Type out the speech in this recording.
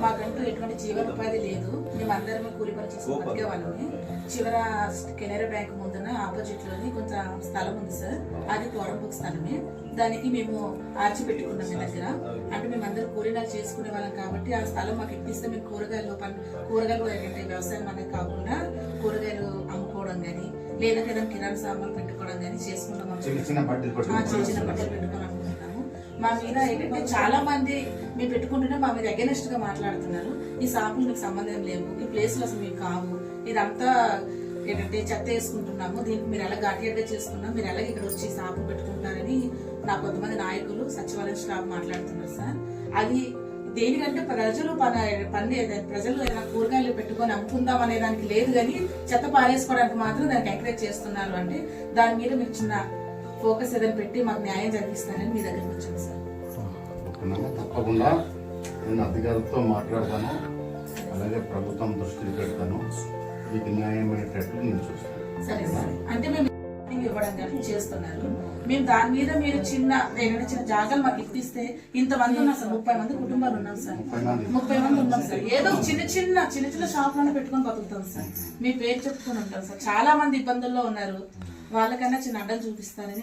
మాకంటూ ఎటువంటి జీవనోపాధి లేదు. మేమందరం కూలి పని చేసుకుని బతికే వాళ్ళని చివర కెనరా బ్యాంక్ ముందున ఆపోజిట్లోని కొంత స్థలం ఉంది సార్. అది బుక్ స్థలమే. దానికి మేము ఆర్చి పెట్టుకున్నాం మీ దగ్గర. అంటే మేము అందరూ కూలీనాలు చేసుకునే వాళ్ళం కాబట్టి ఆ స్థలం మాకు ఇప్పిస్తే మేము కూరగాయలు కూరగాయలు ఏంటంటే వ్యవసాయం అనేది కాకుండా కూరగాయలు అమ్ముకోవడం కానీ లేదంటే ఏదైనా కిరాణా సామాన్లు పెట్టుకోవడం కానీ చేసుకుంటాం. చిన్న చిన్న బట్టలు ఆ, మా మీద ఏంటంటే చాలా మంది మీరు పెట్టుకుంటుంటే మా మీద అగెనెస్ట్గా మాట్లాడుతున్నారు. ఈ షాపులు మీకు సంబంధం లేవు. ఈ ప్లేసులు అసలు మీకు కావు. ఇదంతా ఏంటంటే చెత్త వేసుకుంటున్నాము. దీనికి మీరు ఎలా ఘాటియాగా చేసుకున్నాం మీరు ఎలాగ ఇక్కడ వచ్చి షాపు పెట్టుకుంటారని నా కొంతమంది నాయకులు సచివాలయం స్టాఫ్ మాట్లాడుతున్నారు సార్. అది దేనికంటే ప్రజలు పన పని ప్రజలు ఏదైనా కూరగాయలు పెట్టుకొని అమ్ముకుందాం అనే దానికి లేదు కానీ చెత్త పారేసుకోవడానికి మాత్రం దానికి ఎంకరేజ్ చేస్తున్నారు అంటే దాని మీద మీరు చిన్న ఫోకస్ ఏదైనా పెట్టి మాకు న్యాయం జరిగిస్తానని మీ దగ్గరికి వచ్చాను సార్? తప్పకుండా. నేను అధికారులతో మాట్లాడతాను. అలాగే ప్రభుత్వం దృష్టికి పెడతాను. మీకు న్యాయమయ్యేటట్లు నేను చూస్తాను. సరే సార్. అంటే మేము ఇవ్వడం కానీ చేస్తున్నారు. మేము దాని మీద మీరు చిన్న ఏదైనా చిన్న జాగాలు మాకు ఇప్పిస్తే ఇంతమంది ఉన్నారు సార్. ముప్పై మంది కుటుంబాలు ఉన్నాం సార్. ముప్పై మంది. ఉన్నాం సార్. ఏదో చిన్న చిన్న చిన్న చిన్న షాపులను పెట్టుకొని బతుకుతాం సార్. మీ పేరు చెప్పుకొని ఉంటాం సార్. చాలా మంది ఇబ్బందుల్లో ఉన్నారు. వాళ్ళకన్నా చిన్న అడ్డలు చూపిస్తారని